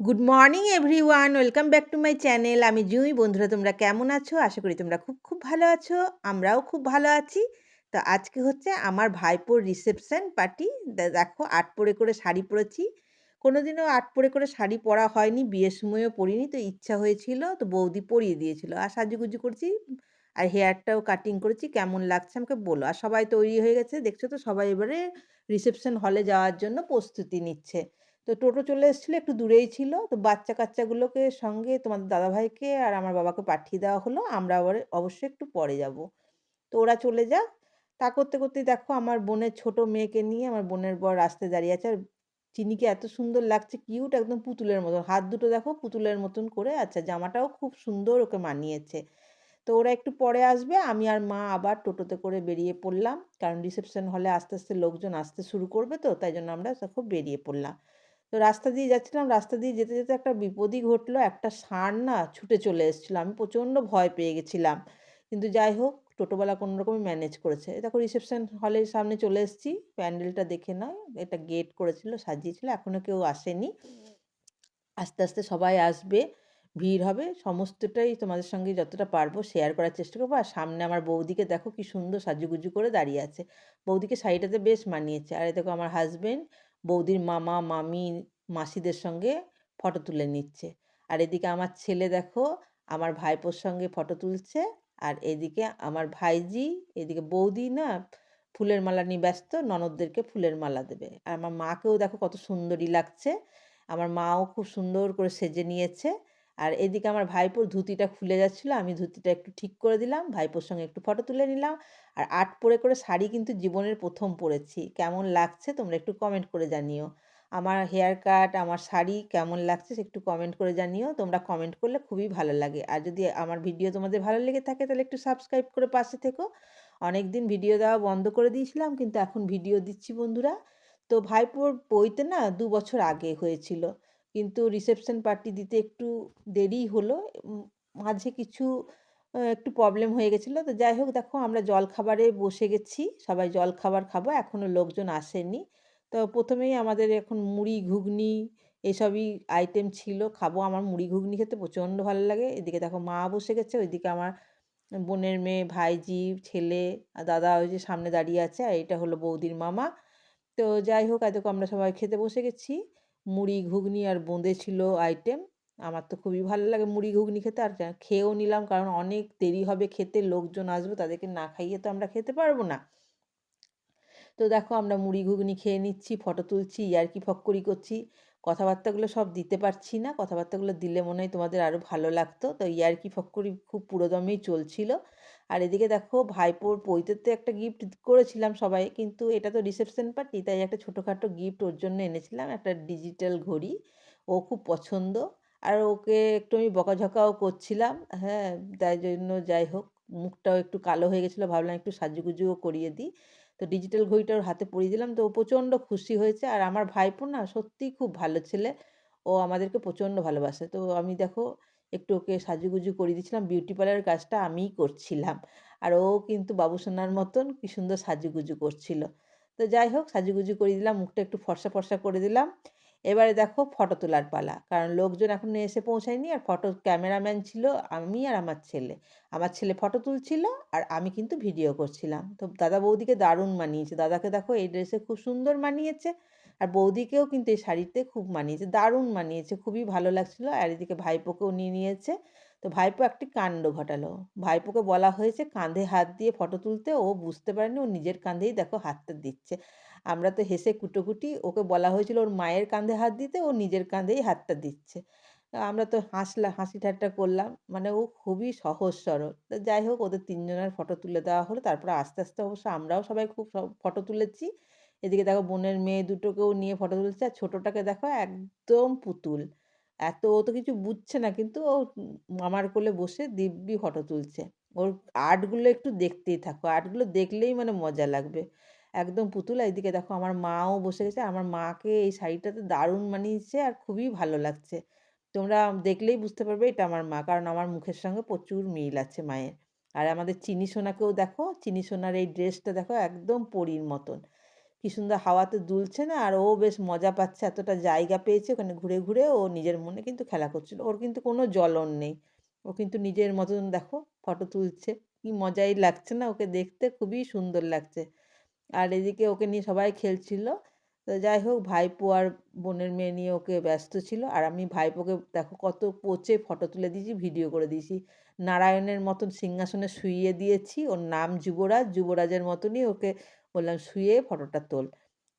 Good morning everyone welcome back to my channel আমি জুঁই বন্ধুরা, তোমরা কেমন আছো? আশা করি তোমরা খুব খুব ভালো আছো। আমরাও খুব ভালো আছি। তো আজকে হচ্ছে আমার ভাইপোর রিসেপশন পার্টি দেখো, আট পরে করে শাড়ি পরেছি। কোনোদিনও আট পরে করে শাড়ি পরা হয়নি, বিয়ের সময়ও পরিনি। তো ইচ্ছা হয়েছিল, তো বৌদি পরিয়ে দিয়েছিল। আর সাজুগুজু করছি, আর হেয়ারটাও কাটিং করেছি। কেমন লাগছে আমাকে বলো। আর সবাই তৈরি হয়ে গেছে। দেখছ তো, সবাই এবারে রিসেপশন হলে যাওয়ার জন্য প্রস্তুতি নিচ্ছে। তো টোটো চলে এসেছিল, একটু দূরেই ছিল। তো বাচ্চা কাচ্চাগুলোকে সঙ্গে তোমাদের দাদাভাইকে আর আমার বাবাকে পাঠিয়ে দেওয়া হলো। আমরা আবার অবশ্যই একটু পরে যাব। তো ওরা চলে যাক। তা করতে করতে দেখো আমার বোনের ছোট মেয়েকে নিয়ে আমার বোনের বর রাস্তায় দাঁড়িয়ে আছে। আর চিনিকে এত সুন্দর লাগছে কিউট একদম পুতুলের মতন। হাত দুটো দেখো পুতুলের মতন করে। আচ্ছা জামাটাও খুব সুন্দর ওকে মানিয়েছে। তো ওরা একটু পরে আসবে। আমি আর মা আবার টোটোতে করে বেরিয়ে পড়লাম। কারণ রিসেপশন হলে আস্তে আস্তে লোকজন আসতে শুরু করবে তো, তাই জন্য আমরা খুব বেরিয়ে পড়লাম। তো রাস্তা দিয়ে যাচ্ছিলাম, রাস্তা দিয়ে যেতে যেতে একটা বিপদই ঘটলো, একটা ষাঁড় না ছুটে চলে এসেছিল। আমি প্রচণ্ড ভয় পেয়ে গেছিলাম। কিন্তু যাই হোক টোটোবেলা কোনো রকমই ম্যানেজ করেছে। দেখো রিসেপশন হলের সামনে চলে এসেছি, প্যান্ডেলটা দেখে নয় এটা গেট করেছিল, সাজিয়েছিল এখনও কেউ আসেনি। আস্তে আস্তে সবাই আসবে, ভিড় হবে, সমস্তটাই তোমাদের সঙ্গে যতটা পারব শেয়ার করার চেষ্টা করব। আর সামনে আমার বৌদিকে দেখো কি সুন্দর সাজুগুজু করে দাঁড়িয়ে আছে। বৌদিকে শাড়িটাতে বেশ মানিয়েছে। আর দেখো আমার হাজবেন্ড বৌদির মামা, মামি, মাসিদের সঙ্গে ফটো তুলে নিচ্ছে। আর এদিকে আমার ছেলে দেখো, আমার ভাইপোর সঙ্গে ফটো তুলছে। আর এদিকে আমার ভাইজি, এদিকে বৌদি না ফুলের মালা নিয়ে ব্যস্ত, ননদদেরকে ফুলের মালা দেবে। আর আমার মাকেও দেখো কত সুন্দরী লাগছে। আমার মাও খুব সুন্দর করে সেজে নিয়েছে। আর এদিকে আমার ভাইপোর ধুতিটা খুলে যাচ্ছিল, আমি ধুতিটা একটু ঠিক করে দিলাম, ভাইপোর সঙ্গে একটু ফটো তুলে নিলাম আর আট পরে করে শাড়ি কিন্তু জীবনের প্রথম পরেছি। কেমন লাগছে তোমরা একটু কমেন্ট করে জানিও। আমার হেয়ার কাট আমার শাড়ি কেমন লাগছে সে একটু কমেন্ট করে জানিও। তোমরা কমেন্ট করলে খুবই ভালো লাগে। আর যদি আমার ভিডিও তোমাদের ভালো লেগে থাকে তাহলে একটু সাবস্ক্রাইব করে পাশে থেকো। অনেক দিন ভিডিও দেওয়া বন্ধ করে দিয়েছিলাম, কিন্তু এখন ভিডিও দিচ্ছি বন্ধুরা। তো ভাইপোর বইতে না দু বছর আগে হয়েছিল। কিন্তু রিসেপশন পার্টি দিতে একটু দেরি হলো মাঝে কিছু একটু প্রবলেম হয়ে গেছিল। তো যাই হোক, দেখো আমরা জল খাবারে বসে গেছি, সবাই জল খাবার খাব, এখনও লোকজন আসেনি। তো প্রথমেই আমাদের এখন মুড়ি, ঘুগনি এসবই আইটেম ছিল, খাব। আমার মুড়ি, ঘুগনি খেতে প্রচণ্ড ভালো লাগে। এদিকে দেখো মা বসে গেছে, ওইদিকে আমার বোনের মেয়ে, ভাইজি, ছেলে দাদা ওই যে সামনে দাঁড়িয়ে আছে, আর এটা হলো বৌদির মামা। তো যাই হোক এত আমরা সবাই খেতে বসে গেছি। মুড়ি, ঘুগনি আর বোঁদে ছিল আইটেম আমার তো খুবই ভালো লাগে মুড়ি, ঘুগনি খেতে। আর খেয়েও নিলাম কারণ অনেক দেরি হবে খেতে, লোকজন আসবে, তাদেরকে না খাইয়ে তো আমরা খেতে পারব না। তো দেখো আমরা মুড়ি, ঘুগনি খেয়ে নিচ্ছি ফটো তুলছি, ইয়ার্কি ফক্করি করছি। কথাবার্তাগুলো সব দিতে পারছি না, কথাবার্তাগুলো দিলে মনে হয় তোমাদের আরও ভালো লাগতো। তো ইয়ার্কি ফক্করি খুব পুরোদমেই চলছিল। আর এদিকে দেখো ভাইপোর পৈতেতে একটা গিফট করেছিলাম সবাই, কিন্তু এটা তো রিসেপশন পার্টি তাই একটা ছোটোখাটো গিফট ওর জন্য এনেছিলাম, একটা ডিজিটাল ঘড়ি, ও খুব পছন্দ। আর ওকে একটু আমি বকাঝকাও করছিলাম হ্যাঁ তাই জন্য যাই হোক, মুখটাও একটু কালো হয়ে গেছিল, ভাবলাম একটু সাজুগুজুও করিয়ে দিই। তো ডিজিটাল ঘড়িটা ওর হাতে পরিয়ে দিলাম, তো ও প্রচণ্ড খুশি হয়েছে। আর আমার ভাইপো না সত্যিই খুব ভালো ছেলে, ও আমাদেরকে প্রচণ্ড ভালোবাসে। তো আমি দেখো একটু ওকে সাজুগুজু করে দিচ্ছিলাম বিউটি পার্লারের কাজটা আমিই করছিলাম। আর ও কিন্তু বাবুসোনার মতন কি সুন্দর সাজুগুজু করছিল। তো যাই হোক, সাজুগুজু করে দিলাম, মুখটা একটু ফর্সা ফর্সা করে দিলাম। এবারে দেখো ফটো তোলার পালা। কারণ লোকজন এখন এসে পৌঁছায়নি আর ফটো ক্যামেরাম্যান ছিল আমি আর আমার ছেলে। আমার ছেলে ফটো তুলছিল আর আমি কিন্তু ভিডিও করছিলাম। তো দাদা বৌদিকে দারুণ মানিয়েছে। দাদাকে দেখো এই ড্রেসে খুব সুন্দর মানিয়েছে। আর বৌদিকেও কিন্তু এই শাড়িতে খুব মানিয়েছে, দারুণ মানিয়েছে, খুবই ভালো লাগছিল। আর এদিকে ভাইপোকেও নিয়ে নিয়েছে। তো ভাইপো একটি কাণ্ড ঘটালো। ভাইপোকে বলা হয়েছে কাঁধে হাত দিয়ে ফটো তুলতে, ও বুঝতে পারেনি, ও নিজের কাঁধেই দেখো হাতটা দিচ্ছে। আমরা তো হেসে কুটোকুটি, ওকে বলা হয়েছিল ওর মায়ের কাঁধে হাত দিতে, ও নিজের কাঁধেই হাতটা দিচ্ছে। আমরা তো হাসলাম হাসি ঠাট্টা করলাম মানে ও খুবই সহজ সরল। তো যাই হোক, ওদের তিনজনের ফটো তুলে দেওয়া হলো, তারপরে আস্তে আস্তে অবশ্য আমরাও সবাই খুব ফটো তুলেছি। এদিকে দেখো বোনের মেয়ে দুটোকেও নিয়ে ফটো তুলছে, আর ছোটোটাকে দেখো একদম পুতুল। এত, ও তো কিছু বুঝছে না, কিন্তু ও মামার কোলে বসে দিব্যি ফটো তুলছে। ওর আর্টগুলো একটু দেখতেই থাকো। আর্টগুলো দেখলেই মানে মজা লাগবে। একদম পুতুল। এইদিকে দেখো আমার মাও বসে গেছে। আমার মাকে এই শাড়িটাতে দারুণ মানিয়েছে আর খুবই ভালো লাগছে। তোমরা দেখলেই বুঝতে পারবে এটা আমার মা, কারণ আমার মুখের সঙ্গে প্রচুর মিল আছে মায়ের। আর আমাদের চিনি সোনাকেও দেখো, চিনি সোনার এই ড্রেসটা দেখো একদম পরীর মতন। কি সুন্দর হাওয়াতে দুলছে না, আর ও বেশ মজা পাচ্ছে, এতটা জায়গা পেয়েছে, ওখানে ঘুরে ঘুরে ও নিজের মনে কিন্তু খেলা করছিল। ওর কিন্তু কোনো জ্বলন নেই। ও কিন্তু নিজের মতন, দেখো, ফটো তুলছে। কি মজাই লাগছে না ওকে দেখতে, খুবই সুন্দর লাগছে। আর এদিকে ওকে নিয়ে সবাই খেলছিল। তো যাই হোক, ভাইপো আর বোনের মেয়ে নিয়ে ওকে ব্যস্ত ছিল। আর আমি ভাইপোকে, দেখো, কত পোচে ফটো তুলে দিয়েছি, ভিডিও করে দিয়েছি। নারায়ণের মতন সিংহাসনে শুইয়ে দিয়েছি, ওর নাম যুবরাজ। যুবরাজের মতনই ওকে বললাম, শুয়ে ফটোটা তোল।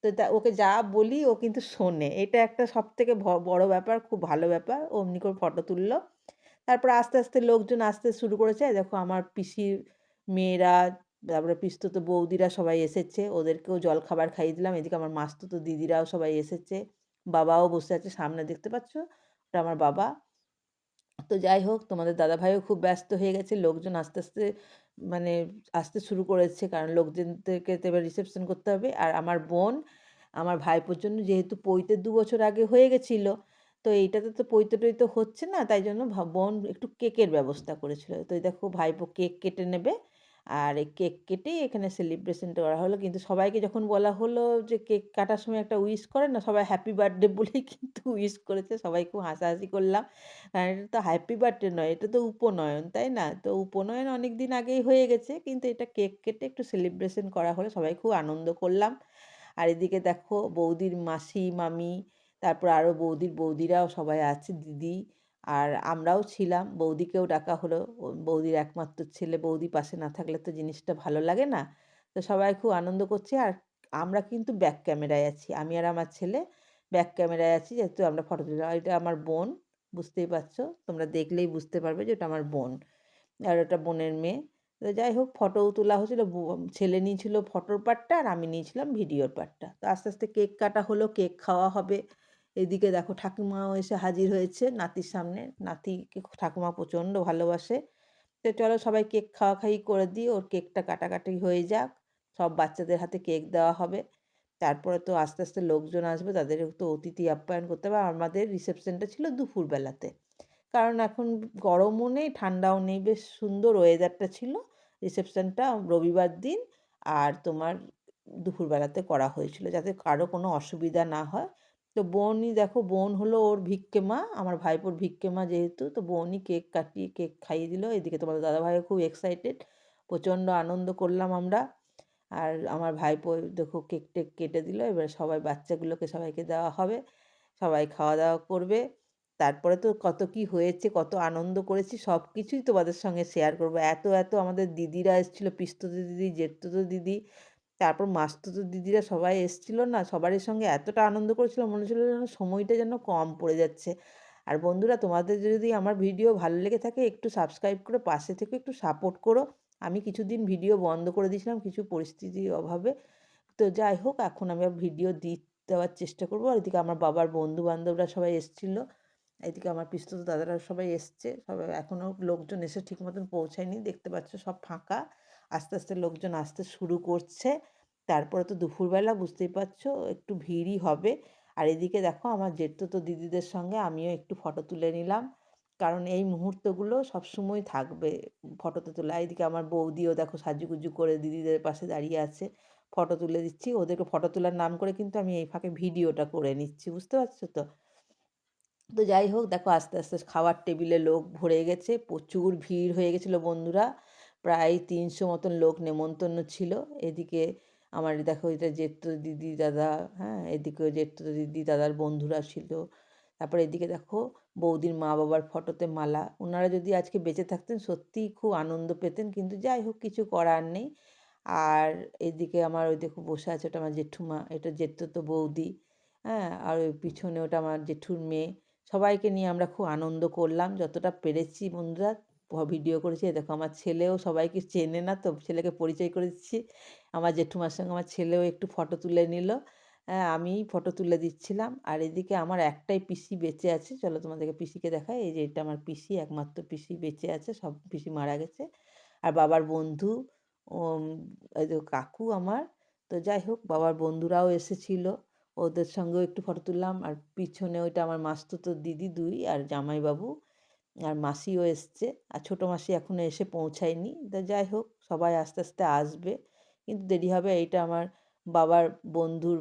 তো তা ওকে যা বলি ও কিন্তু শোনে। এটা একটা সব থেকে বড় ব্যাপার, খুব ভালো ব্যাপার। অমনি করে ফটো তুললো। তারপর আস্তে আস্তে লোকজন আসতে শুরু করেছে। দেখো আমার পিসির মেয়েরা, তারপরে পিস্তত বৌদিরা সবাই এসেছে। ওদেরকেও জল খাবার খাইয়ে দিলাম। এদিকে আমার মাস্তুতো দিদিরাও সবাই এসেছে। বাবাও বসে আছে সামনে দেখতে পাচ্ছ? ওটা আমার বাবা। তো যাই হোক, তোমাদের দাদা ভাইও খুব ব্যস্ত হয়ে গেছে। লোকজন আস্তে আস্তে মানে আসতে শুরু করেছে, কারণ লোকজনদেরকে তো এবার রিসেপশন করতে হবে। আর আমার বোন, আমার ভাইপোর জন্য যেহেতু পৈতে দু বছর আগে হয়ে গেছিল, তো এইটাতে তো পৈতে টৈতে হচ্ছে না, তাই জন্য বোন একটু কেকের ব্যবস্থা করেছিল। তো দেখো, ভাইপো কেক কেটে নেবে। আর এই কেক কেটেই এখানে সেলিব্রেশনটা করা হলো। কিন্তু সবাইকে যখন বলা হলো যে কেক কাটার সময় একটা উইশ করে না, সবাই হ্যাপি বার্থডে বলেই কিন্তু উইশ করেছে। সবাই খুব হাসাহাসি করলাম। কারণ এটা তো হ্যাপি বার্থডে নয়, এটা তো উপনয়ন, তাই না? তো উপনয়ন অনেক দিন আগেই হয়ে গেছে, কিন্তু এটা কেক কেটে একটু সেলিব্রেশন করা হলো। সবাই খুব আনন্দ করলাম। আর এদিকে দেখো বৌদির মাসি, মামি, তারপর আরও বৌদির বৌদিরাও সবাই আছে, দিদি। আর আমরাও ছিলাম। বৌদিকেও ডাকা হলো। বৌদির একমাত্র ছেলে। বৌদি পাশে না থাকলে তো জিনিসটা ভালো লাগে না। তো সবাই খুব আনন্দ করছে। আর আমরা কিন্তু ব্যাক ক্যামেরায় আছি। আমি আর আমার ছেলে ব্যাক ক্যামেরায় আছি। যেহেতু আমরা ফটো তুলি। এটা আমার বোন। বুঝতেই পারছ? তোমরা দেখলেই বুঝতে পারবে যে ওটা আমার বোন। আর ওটা বোনের মেয়ে। তো যাই হোক ফটোও তোলা হয়েছিলো ছেলে নিয়েছিল ফটোর পার্টটা আর আমি নিয়েছিলাম ভিডিওর পার্টটা তো আস্তে আস্তে কেক কাটা হলো। কেক খাওয়া হবে। এদিকে দেখো ঠাকুমাও এসে হাজির হয়েছে। নাতির সামনে। নাতিকে ঠাকুমা প্রচণ্ড ভালোবাসে। তো চলো সবাই কেক খাওয়া খাই করে দিই। ওর কেকটা কাটাকাটি হয়ে যাক। সব বাচ্চাদের হাতে কেক দেওয়া হবে। তারপরে তো আস্তে আস্তে লোকজন আসবে। তাদের তো অতিথি আপ্যায়ন করতে হবে। আমাদের রিসেপশনটা ছিল দুপুরবেলাতে। কারণ এখন গরমও নেই, ঠান্ডাও নেই। বেশ সুন্দর ওয়েদারটা ছিল রিসেপশনটা রবিবার দিন। আর তোমার দুপুরবেলাতে করা হয়েছিল যাতে কারও কোনো অসুবিধা না হয়। তো বোনই দেখো, বোন হলো ওর ভিক্ষে মা, আমার ভাইপোর ভিক্ষে মা যেহেতু, তো বোনই কেক কাটিয়ে কেক খাইয়ে দিল। এদিকে তোমাদের দাদাভাইও খুব এক্সাইটেড প্রচণ্ড আনন্দ করলাম আমরা। আর আমার ভাইপো দেখো কেক টেক কেটে দিল, এবার সবাই বাচ্চাগুলোকে সবাইকে দেওয়া হবে, সবাই খাওয়া দাওয়া করবে। তারপরে তো কত কি হয়েছে, কত আনন্দ করেছি সব কিছুই তোমাদের সঙ্গে শেয়ার করব। এত এত আমাদের দিদিরা এসেছিল, পিস্তত দিদি জেঠতো দিদি তারপর মাস্তুতো দিদিরা সবাই এসেছিল না, সবারই সঙ্গে এতটা আনন্দ করেছিল, মনে হচ্ছিল যেন সময়টা যেন কম পড়ে যাচ্ছে। আর বন্ধুরা, তোমাদের যদি আমার ভিডিও ভালো লেগে থাকে, একটু সাবস্ক্রাইব করে পাশে থেকে একটু সাপোর্ট করো। আমি কিছুদিন ভিডিও বন্ধ করে দিয়েছিলাম কিছু পরিস্থিতির অভাবে। তো যাই হোক, এখন আমি ভিডিও দি দেওয়ার চেষ্টা করব। আর এদিকে আমার বাবার বন্ধু বান্ধবরা সবাই এসেছিল। এদিকে আমার পিস্তত দাদারা সবাই এসছে। সবাই এখনও লোকজন এসে ঠিক মতন পৌঁছায়নি। দেখতে পাচ্ছ সব ফাঁকা। আস্তে আস্তে লোকজন আসতে শুরু করছে। তারপরে তো দুপুরবেলা বুঝতেই পারছ, একটু ভিড়ই হবে। আর এদিকে দেখো আমার তো দিদিদের সঙ্গে আমিও একটু ফটো তুলে নিলাম। কারণ এই মুহূর্তগুলো সবসময় থাকবে ফটোতে তোলা। এদিকে আমার বৌদিও দেখো সাজুগুজু করে দিদিদের পাশে দাঁড়িয়ে আছে। ফটো তুলে দিচ্ছি। ওদেরকে ফটো তোলার নাম করে কিন্তু আমি এই ফাঁকে ভিডিওটা করে নিচ্ছি, বুঝতে পারছ তো? তো যাই হোক, দেখো আস্তে আস্তে খাওয়ার টেবিলে লোক ভরে গেছে। প্রচুর ভিড় হয়ে গেছিল বন্ধুরা। প্রায় তিনশো মতন লোক নেমন্তন্ন ছিল। এদিকে আমার দেখো এটা জেঠতো দিদি দাদা হ্যাঁ এদিকেও জেঠতো দিদি দাদার বন্ধুরা ছিল। তারপরে এদিকে দেখো বৌদির মা বাবার ফটোতে মালা। ওনারা যদি আজকে বেঁচে থাকতেন সত্যিই খুব আনন্দ পেতেন, কিন্তু যাই হোক কিছু করার নেই। আর এদিকে আমার ওই দেখো বসে আছে ওটা আমার জেঠুমা, এটা জেঠতো তো বৌদি হ্যাঁ আর ওই পিছনে ওটা আমার জেঠুর মেয়ে। সবাইকে নিয়ে আমরা খুব আনন্দ করলাম, যতটা পেরেছি বন্ধুরা। ভিডিও করেছি। দেখো আমার ছেলেও সবাইকে চেনে না তো ছেলেকে পরিচয় করে দিচ্ছি। আমার জেঠুমার সঙ্গে আমার ছেলেও একটু ফটো তুলে নিল। হ্যাঁ আমি ফটো তুলে দিচ্ছিলাম। আর এদিকে আমার একটাই পিসি বেঁচে আছে। চলো তোমাদেরকে পিসিকে দেখাই। এই যে এটা আমার পিসি, একমাত্র পিসি বেঁচে আছে। সব পিসি মারা গেছে। আর বাবার বন্ধু কাকু আমার। তো যাই হোক, বাবার বন্ধুরাও এসেছিল। ওদের সঙ্গেও একটু ফটো তুললাম। আর পিছনে ওইটা আমার মাস্তুতো দিদি দুই আর জামাইবাবু। আর মাসিও এসছে আর ছোটো মাসি এখনও এসে পৌঁছায়নি তা যাই হোক সবাই আস্তে আস্তে আসবে কিন্তু দেরি হবে এইটা আমার বাবার বন্ধুর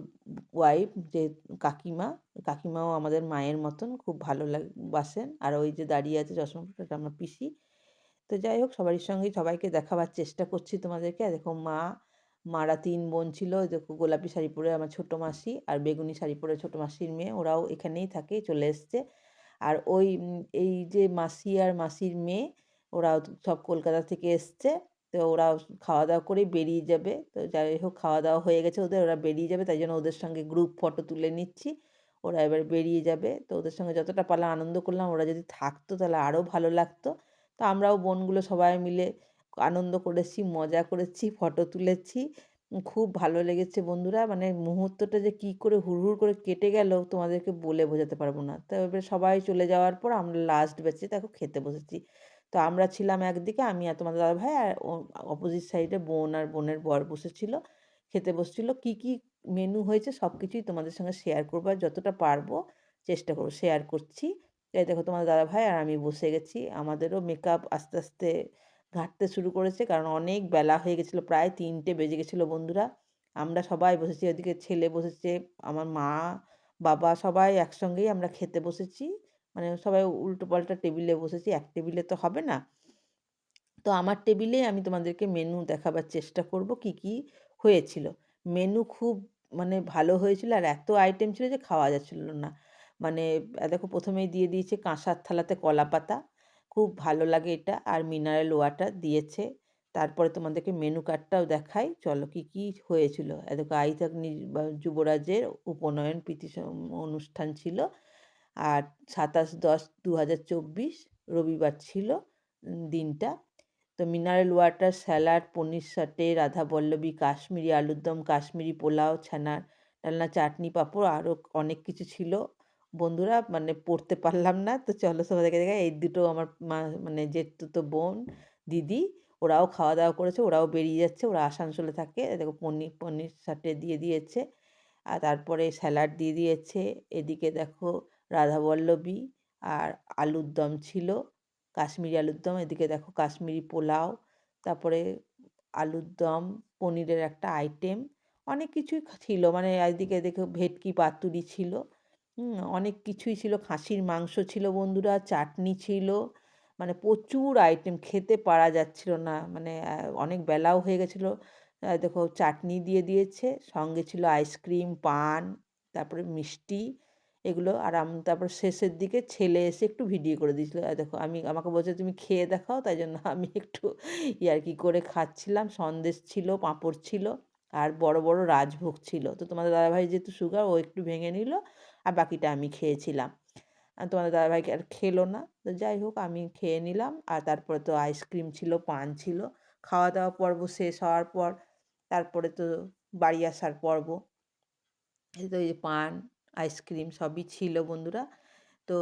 ওয়াইফ যে কাকিমা, কাকিমাও আমাদের মায়ের মতন খুব ভালো লাগ বাসেন। আর ওই যে দাঁড়িয়ে আছে চশমা ওটা আমার পিসি। তো যাই হোক সবারই সঙ্গে সবাইকে দেখাবার চেষ্টা করছি তোমাদেরকে। দেখো মা, মারা তিন বোন ছিল। দেখো গোলাপি শাড়ি পরে আমার ছোটো মাসি আর বেগুনি শাড়ি পরে ছোটো মাসির মেয়ে। ওরাও এখানেই থাকে, চলে এসছে। আর ওই এই যে মাসি আর মাসির মেয়ে ওরাও সব কলকাতা থেকে এসছে। তো ওরাও খাওয়া-দাওয়া করেই বেরিয়ে যাবে। তো যাই হোক খাওয়া-দাওয়া হয়ে গেছে ওদের, ওরা বেরিয়ে যাবে। তাই জন্য ওদের সঙ্গে গ্রুপ ফটো তুলে নিচ্ছি। ওরা এবার বেরিয়ে যাবে। তো ওদের সঙ্গে যতটা পারলাম আনন্দ করলাম। ওরা যদি থাকতো তাহলে আরও ভালো লাগতো। তো আমরাও বোনগুলো সবাই মিলে আনন্দ করেছি, মজা করেছি, ফটো তুলেছি। খুব ভালো লেগেছে বন্ধুরা। মানে মুহূর্তটা যে কী করে হুড়হুড় করে কেটে গেল তোমাদেরকে বলে বোঝাতে পারব না। তো এবার সবাই চলে যাওয়ার পর আমরা লাস্ট ব্যাচে দেখো খেতে বসেছি। তো আমরা ছিলাম একদিকে আমি আর তোমাদের দাদা ভাই আর অপোজিট সাইডে বোন আর বোনের বর বসেছিল। খেতে বসছিল। কী, কী মেনু হয়েছে সব কিছুই তোমাদের সঙ্গে শেয়ার করব আর যতটা পারব চেষ্টা করব শেয়ার করছি। এই দেখো তোমাদের দাদাভাই আর আমি বসে গেছি। আমাদেরও মেকআপ আস্তে, আস্তে ঘাঁটতে শুরু করেছে কারণ অনেক বেলা হয়ে গেছিল প্রায় তিনটে বেজে গেছিল বন্ধুরা। আমরা সবাই বসেছি ওদিকে ছেলে বসেছে, আমার মা, বাবা সবাই একসঙ্গেই আমরা খেতে বসেছি। মানে সবাই উল্টো পাল্টা টেবিলে বসেছি। এক টেবিলে তো হবে না। তো আমার টেবিলেই আমি তোমাদেরকে মেনু দেখাবার চেষ্টা করব কী, কী হয়েছিল। মেনু খুব মানে ভালো হয়েছিল আর এত আইটেম ছিল যে খাওয়া যাচ্ছিল না। মানে দেখো প্রথমেই দিয়ে দিয়েছে কাঁসার থালাতে কলাপাতা। খুব ভালো লাগে এটা আর মিনারেল ওয়াটার দিয়েছে। তারপরে তোমাদেরকে মেনু কার্ডটাও দেখাই। চলো কি কি হয়েছিল। দেখো আইজাক যুবরাজের উপনয়ন প্রীতি অনুষ্ঠান ছিল। আর ২৭/১০/২০২৪ রবিবার ছিল দিনটা। তো mineral water, salad, paneer saute, radhaballavi, Kashmiri আলুর দম, কাশ্মীরি পোলাও, ছানার ডালনা, চাটনি, পাঁপড় আরও অনেক কিছু ছিল। বন্ধুরা মানে পড়তে পারলাম না। তো চলো তোমাদেরকে দেখাই। এই দুটো আমার মানে জেঠতুতো বোন, দিদি ওরাও খাওয়া-দাওয়া করেছে। ওরাও বেরিয়ে যাচ্ছে। ওরা আসানসোলে থাকে। দেখো পনির পনির সাটে দিয়ে দিয়েছে। আর তারপরে স্যালাড দিয়ে দিয়েছে। এদিকে দেখো রাধাবল্লভী আর আলুর দম ছিল। কাশ্মীরি আলুর দম। এদিকে দেখো কাশ্মীরি পোলাও। তারপরে আলুর দম, পনিরের একটা আইটেম। অনেক কিছুই ছিল। মানে এদিকে দেখো ভেটকি পাতুরি ছিল। হুম, অনেক কিছুই ছিল। খাসির মাংস ছিল বন্ধুরা, চাটনি ছিল। মানে প্রচুর আইটেম খেতে পারা যাচ্ছিল না। মানে অনেক বেলাও হয়ে গেছিল। দেখো চাটনি দিয়ে দিয়েছে। সঙ্গে ছিল আইসক্রিম, পান, তারপরে মিষ্টি এগুলো। আর আম তারপর শেষের দিকে ছেলে এসে একটু ভিডিও করে দিয়েছিল। দেখো আমি আমাকে বলছে, "তুমি খেয়ে দেখাও।" তাই জন্য আমি একটু ইয়ার্কি করে খাচ্ছিলাম। সন্দেশ ছিল, পাঁপড় ছিল আর বড়, বড় রাজভোগ ছিল। তো তোমাদের দাদাভাই যেহেতু সুগার ও একটু ভেঙে নিল আর বাকিটা আমি খেয়েছিলাম। তোমাদের দাদাভাই আর খেলো না। তো যাই হোক আমি খেয়ে নিলাম। আর তারপরে তো আইসক্রিম ছিল, পান ছিল। খাওয়া-দাওয়া পর্ব শেষ হওয়ার পর তারপরে তো বাড়ি আসার পর্ব। এই তো এই পান, আইসক্রিম সবই ছিল বন্ধুরা। তো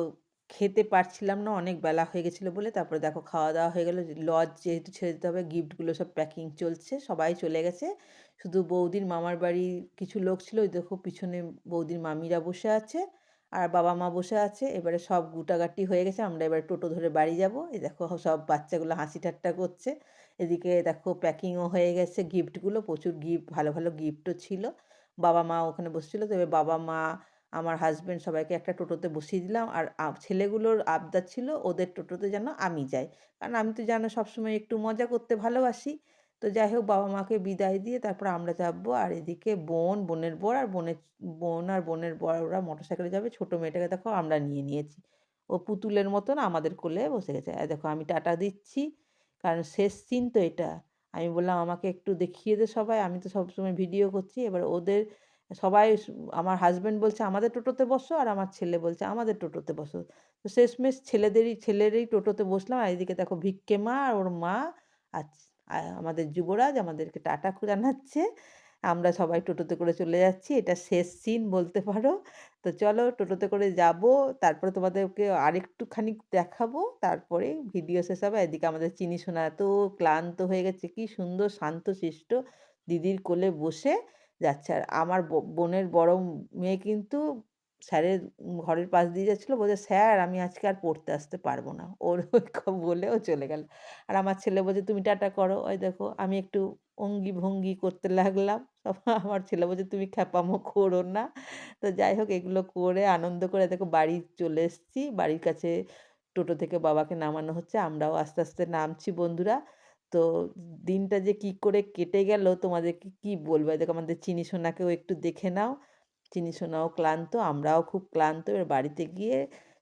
খেতে পারছিলাম না অনেক বেলা হয়ে গেছিল বলে। তারপরে দেখো খাওয়া-দাওয়া হয়ে গেলো লজ যেহেতু ছেড়ে দিতে হবে গিফটগুলো সব প্যাকিং চলছে। সবাই চলে গেছে। শুধু বৌদির মামার বাড়ি কিছু লোক ছিল। ওই দেখো পিছনে বৌদির মামিরা বসে আছে। আর বাবা-মা বসে আছে। এবারে সব গুটাগাটি হয়ে গেছে। আমরা এবার টোটো ধরে বাড়ি যাব। এই দেখো সব বাচ্চাগুলো হাসি ঠাট্টা করছে। এদিকে দেখো প্যাকিংও হয়ে গেছে গিফটগুলো। প্রচুর গিফট ভালো, ভালো গিফটও ছিল। বাবা-মা ওখানে বসেছিল। তো এবার বাবা-মা, আমার হাসব্যান্ড সবাইকে একটা টোটোতে বসিয়ে দিলাম। আর ছেলেগুলোর আবদার ছিল ওদের টোটোতে যেন আমি যাই। কারণ আমি তো জানো সবসময় একটু মজা করতে ভালোবাসি। তো যাই হোক বাবা-মাকে বিদায় দিয়ে তারপর আমরা যাব। আর এদিকে বোন, বোনের বর আর বোনের বোন আর বোনের বর ওরা মোটরসাইকেলে যাবে। ছোট মেয়েটাকে দেখো আমরা নিয়ে নিয়েছি। ও পুতুলের মতন আমাদের কোলে বসে গেছে। আর দেখো আমি টাটা দিচ্ছি। কারণ শেষ সিন তো এটা। আমি বললাম, "আমাকে একটু দেখিয়ে দে সবাই। আমি তো সবসময় ভিডিও করছি।" এবার ওদের সবাই আমার হাসব্যান্ড বলছে, "আমাদের টোটোতে বসো।" আর আমার ছেলে বলছে, "আমাদের টোটোতে বসো।" তো শেষমেশ ছেলেদেরই ছেলেরই টোটোতে বসলাম। আর এদিকে দেখো ভিক্ষে মা আর ওর মা আর আমাদের যুবরাজ আমাদেরকে টাটা জানাচ্ছে। আমরা সবাই টোটোতে করে চলে যাচ্ছি। এটা শেষ সিন বলতে পারো। তো চলো টোটোতে করে যাব তারপরে তোমাদেরকে আরেকটুখানি দেখাবো। তারপরে ভিডিও শেষ হবে। এদিকে আমাদের চিনি শোনা এত ক্লান্ত হয়ে গেছে। কি সুন্দর শান্তশিষ্ট দিদির কোলে বসে যাচ্ছে। আর আমার বোনের বড় মেয়ে কিন্তু স্যারের ঘরের পাশ দিয়ে যাচ্ছিল বলছে, "স্যার আমি আজকে আর পড়তে আসতে পারব না।" ওর ওই ক বলে ও চলে গেল। আর আমার ছেলে বলছে, "তুমি টাটা করো।" ওই দেখো আমি একটু অঙ্গি-ভঙ্গি করতে লাগলাম। আমার ছেলে বলছে, "তুমি খ্যাপামো করো না।" তো যাই হোক এগুলো করে আনন্দ করে দেখো বাড়ি চলে এসেছি। বাড়ির কাছে টোটো থেকে বাবাকে নামানো হচ্ছে। আমরাও আস্তে, আস্তে নামছি বন্ধুরা। তো দিনটা যে কি করে কেটে গেল তোমাদেরকে কি বলব? দেখো আমাদের চিনি সোনাকেও একটু দেখে নাও। চিনি সোনাও ক্লান্ত, আমরাও খুব ক্লান্ত। এবার বাড়িতে গিয়ে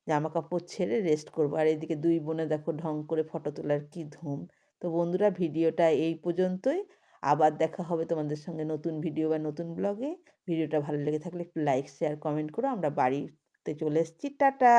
জামা কাপড় ছেড়ে রেস্ট করব। আর এদিকে দুই বোনে দেখো ঢং করে ফটো তোলার কি ধুম। তো বন্ধুরা ভিডিওটা এই পর্যন্তই। আবার দেখা হবে তোমাদের সঙ্গে নতুন ভিডিও বা নতুন ব্লগে। ভিডিওটা ভালো লেগে থাকলে একটু লাইক, শেয়ার, কমেন্ট করো। আমরা বাড়িতে চলে এসেছি। টাটা।